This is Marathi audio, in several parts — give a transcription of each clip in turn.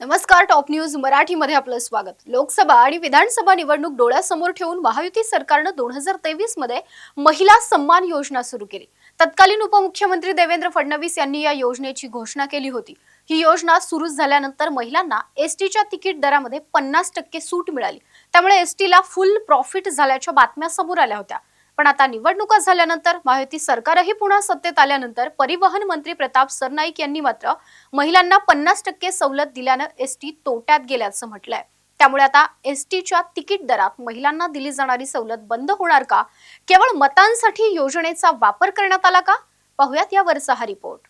नमस्कार टॉप न्यूज मराठीमध्ये आपलं स्वागत. लोकसभा आणि विधानसभा निवडणूक डोळ्यासमोर ठेवून महायुती सरकारनं दोन हजार तेवीसमध्ये महिला सन्मान योजना सुरू केली. तत्कालीन उपमुख्यमंत्री देवेंद्र फडणवीस यांनी या योजनेची घोषणा केली होती. ही योजना सुरू झाल्यानंतर महिलांना एसटीच्या तिकीट दरामध्ये पन्नास टक्के सूट मिळाली. त्यामुळे एसटीला फुल प्रॉफिट झाल्याच्या बातम्या समोर आल्या होत्या. पण आता निवडणुका झाल्यानंतर महायुती सरकारही पुन्हा सत्तेत आल्यानंतर परिवहन मंत्री प्रताप सरनाईक यांनी मात्र महिलांना पन्नास टक्के सवलत दिल्यानं एसटी तोट्यात गेल्याचं म्हटलंय. त्यामुळे आता एसटीच्या तिकीट दरात महिलांना दिली जाणारी सवलत बंद होणार का? केवळ मतांसाठी योजनेचा वापर करण्यात आला का? पाहुयात यावरचा हा रिपोर्ट.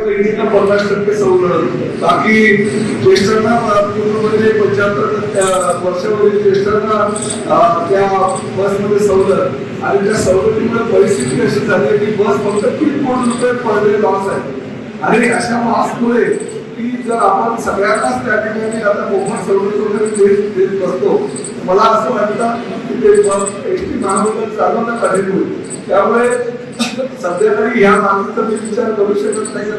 त्या पन्नास टक्के सवलत बाकी ज्येष्ठांना पूर्णपणे पंच्याहत्तर वर्षावरील ज्येष्ठांना त्या बसमध्ये सवलत. आणि त्या सवलतीमुळे परिस्थिती अशी झाली की बस फक्त तीन कोटी रुपये पर लॉस आहे आणि अशा मास्कमुळे की जर आपण सगळ्यांनाच त्या ठिकाणी आता मोफत सवलत वगैरे देत देत बसतो मला असं वाटतं की ते बस एस टी महामंडळ चालवणं कठीण होईल त्यामुळे सध्या तरी ह्या मागणीचा मी विचार करू शकत नाही.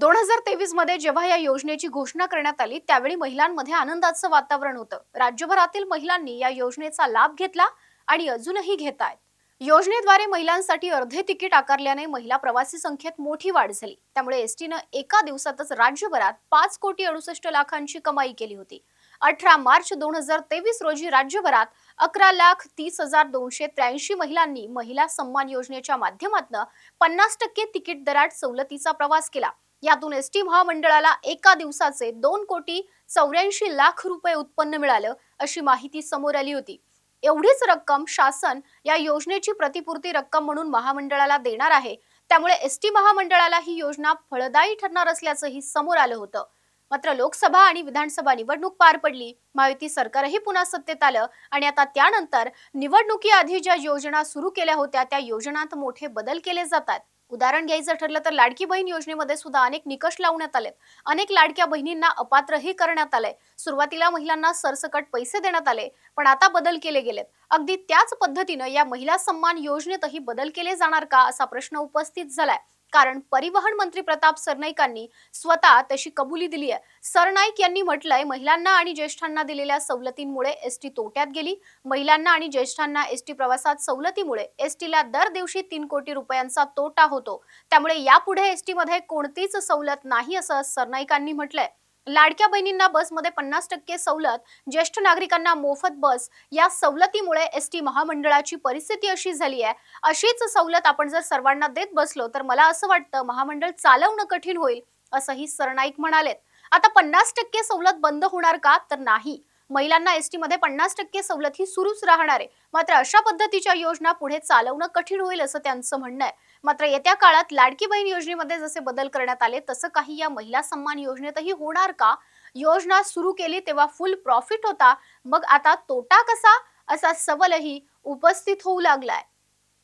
दोन हजार तेवीसमध्ये जेव्हा या योजनेची घोषणा करण्यात आली त्यावेळी महिलांमध्ये आनंदाचं वातावरण होतं. राज्यभरातील महिलांनी या योजनेचा लाभ घेतला आणि अजूनही घेत आहेत. योजनेद्वारे महिलांसाठी अर्धे तिकीट आकारल्याने महिला प्रवासी संख्येत मोठी वाढ झाली. त्यामुळे एसटीनं एका दिवसातच राज्यभरात पाच कोटी अडुसष्ट लाखांची कमाई केली होती. अठरा मार्च दोन हजार तेवीस रोजी राज्यभरात अकरा लाख तीस हजार दोनशे त्र्याऐंशी महिलांनी महिला सन्मान योजनेच्या माध्यमातून पन्नास टक्के तिकीट दरात सवलतीचा प्रवास केला. यातून एस टी महामंडळाला एका दिवसाचे दोन कोटी चौऱ्याऐंशी लाख रुपये उत्पन्न मिळालं अशी माहिती समोर आली होती. एवढीच रक्कम शासन या योजनेची प्रतिपूर्ती रक्कम म्हणून महामंडळाला देणार आहे. त्यामुळे एस टी महामंडळाला ही योजना फळदायी ठरणार असल्याचंही समोर आलं होतं. मात्र लोकसभा आणि विधानसभा निवडणूक पार पडली. महायुती सरकारही पुन्हा सत्तेत आलं आणि आता त्यानंतर निवडणुकीआधी ज्या योजना सुरू केल्या होत्या त्या योजनांत मोठे बदल केले जातात. उदाहरण घ्यायचं ठरलं तर लाडकी बहीण योजनेमध्ये सुद्धा अनेक निकष लावण्यात आलेत. अनेक लाडक्या बहिणींना अपात्रही करण्यात आलंय. सुरुवातीला महिलांना सरसकट पैसे देण्यात आले पण आता बदल केले गेलेत. अगदी त्याच पद्धतीनं या महिला सन्मान योजनेतही बदल केले जाणार का असा प्रश्न उपस्थित झालाय. कारण परिवहन मंत्री प्रताप सरनाईकांनी स्वतः तशी कबुली दिली आहे सरनाईक यांनी म्हटलंय महिलांना आणि ज्येष्ठांना दिलेल्या सवलतींमुळे एसटी तोट्यात गेली. महिलांना आणि ज्येष्ठांना एसटी प्रवासात सवलतीमुळे एसटीला दर दिवशी तीन कोटी रुपयांचा तोटा होतो. त्यामुळे यापुढे एसटीमध्ये कोणतीच सवलत नाही असं सरनाईकांनी म्हटलंय. लाडक्या बहिणींना बसमध्ये पन्नास टक्के सवलत ज्येष्ठ नागरिकांना मोफत बस या सवलतीमुळे एस टी महामंडळाची परिस्थिती अशी झाली आहे. अशीच सवलत आपण जर सर्वांना देत बसलो तर मला असं वाटतं महामंडळ चालवणं कठीण होईल असंही सरनाईक म्हणालेत. आता पन्नास टक्के सवलत बंद होणार का? तर नाही. महिलांना एसटीमध्ये पन्नास टक्के सवलत ही सुरूच राहणार आहे. मात्र अशा पद्धतीच्या योजना पुढे चालवणं कठीण होईल असं त्यांचं म्हणणं आहे. मात्र येत्या काळात लाडकी बहीण योजनेमध्ये जसे बदल करण्यात आले तसं काही या महिला सन्मान योजनेतही होणार का? योजना सुरू केली तेव्हा फुल प्रॉफिट होता मग आता तोटा कसा? असा सवालही उपस्थित होऊ लागलाय.